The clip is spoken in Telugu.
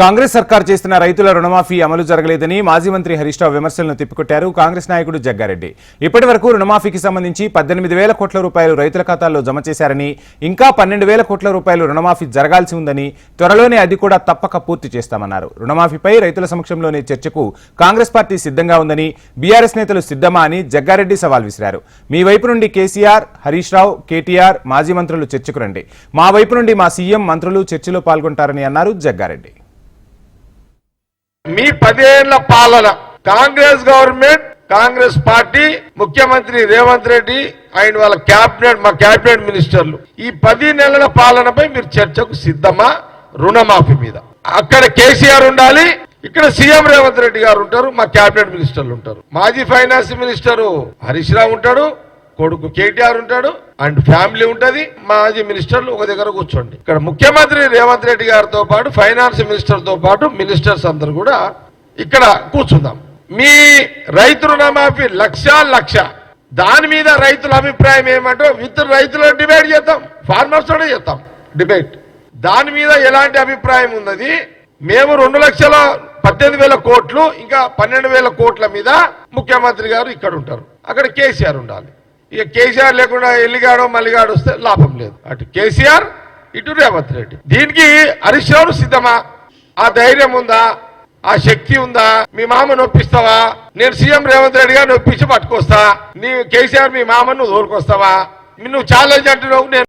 కాంగ్రెస్ సర్కార్ చేస్తున్న రైతుల రుణమాఫీ అమలు జరగలేదని మాజీ మంత్రి హరీష్ రావు విమర్శలను తిప్పికొట్టారు కాంగ్రెస్ నాయకుడు జగ్గారెడ్డి. ఇప్పటి వరకు రుణమాఫీకి సంబంధించి పద్దెనిమిది వేల కోట్ల రూపాయలు రైతుల ఖాతాల్లో జమ చేశారని ఇంకా పన్నెండు వేల కోట్ల రూపాయలు రుణమాఫీ జరగాల్సి ఉందని త్వరలోనే అది కూడా తప్పక పూర్తి చేస్తామన్నారు. రుణమాఫీపై రైతుల సమక్షంలోనే చర్చకు కాంగ్రెస్ పార్టీ సిద్ధంగా ఉందని బీఆర్ఎస్ నేతలు సిద్ధమా అని జగ్గారెడ్డి సవాల్ విసిరారు. మీ వైపు నుండి కేసీఆర్ హరీష్ రావు కేటీఆర్ మాజీ మంత్రులు చర్చకు రండి. మా వైపు నుండి మా సీఎం మంత్రులు చర్చలో పాల్గొంటారని అన్నారు జగ్గారెడ్డి. మీ పదేళ్ళ పాలన. కాంగ్రెస్ గవర్నమెంట్ కాంగ్రెస్ పార్టీ ముఖ్యమంత్రి రేవంత్ రెడ్డి ఆయన వాళ్ళ క్యాబినెట్ మా క్యాబినెట్ మినిస్టర్లు. ఈ పది నెలల పాలనపై మీరు చర్చకు సిద్ధమా? రుణమాఫీ మీద. అక్కడ కేసీఆర్ ఉండాలి ఇక్కడ సీఎం రేవంత్ రెడ్డి గారు ఉంటారు మా క్యాబినెట్ మినిస్టర్లు ఉంటారు. మాజీ ఫైనాన్స్ మినిస్టర్ హరీష్ రావు ఉంటాడు కొడుకు కేటీఆర్ ఉంటాడు అండ్ ఫ్యామిలీ ఉంటది. మాజీ మినిస్టర్లు ఒక దగ్గర కూర్చోండి. ఇక్కడ ముఖ్యమంత్రి రేవంత్ రెడ్డి గారితో పాటు ఫైనాన్స్ మినిస్టర్తో పాటు మినిస్టర్స్ అందరు కూడా ఇక్కడ కూర్చుందాం. మీ రైతు రుణమాఫీ లక్ష లక్ష. దాని మీద రైతుల అభిప్రాయం ఏమంటో విత్ రైతులు డిబేట్ చేద్దాం ఫార్మర్స్ కూడా చేద్దాం. డిబేట్. దాని మీద ఎలాంటి అభిప్రాయం ఉన్నది? మేము రెండు లక్షల పద్దెనిమిది వేల కోట్లు ఇంకా పన్నెండు వేల కోట్ల మీద ముఖ్యమంత్రి గారు ఇక్కడ ఉంటారు. అక్కడ కేసీఆర్ ఉండాలి. ఇక కేసీఆర్ లేకుండా ఎల్లిగాడో మల్లిగాడు వస్తే లాభం లేదు. అటు కేసీఆర్ ఇటు రేవంత్ రెడ్డి. దీనికి హరీష్ రావు సిద్ధమా? ఆ ధైర్యం ఉందా? ఆ శక్తి ఉందా? మీ మామ నొప్పిస్తావా నేను సీఎం రేవంత్ రెడ్డి గారు నొప్పించి పట్టుకొస్తా. నీ కేసీఆర్ మీ మామను నువ్వు తోలుకొస్తావా? నువ్వు ఛాలెంజ్ అంటున్నావు నేను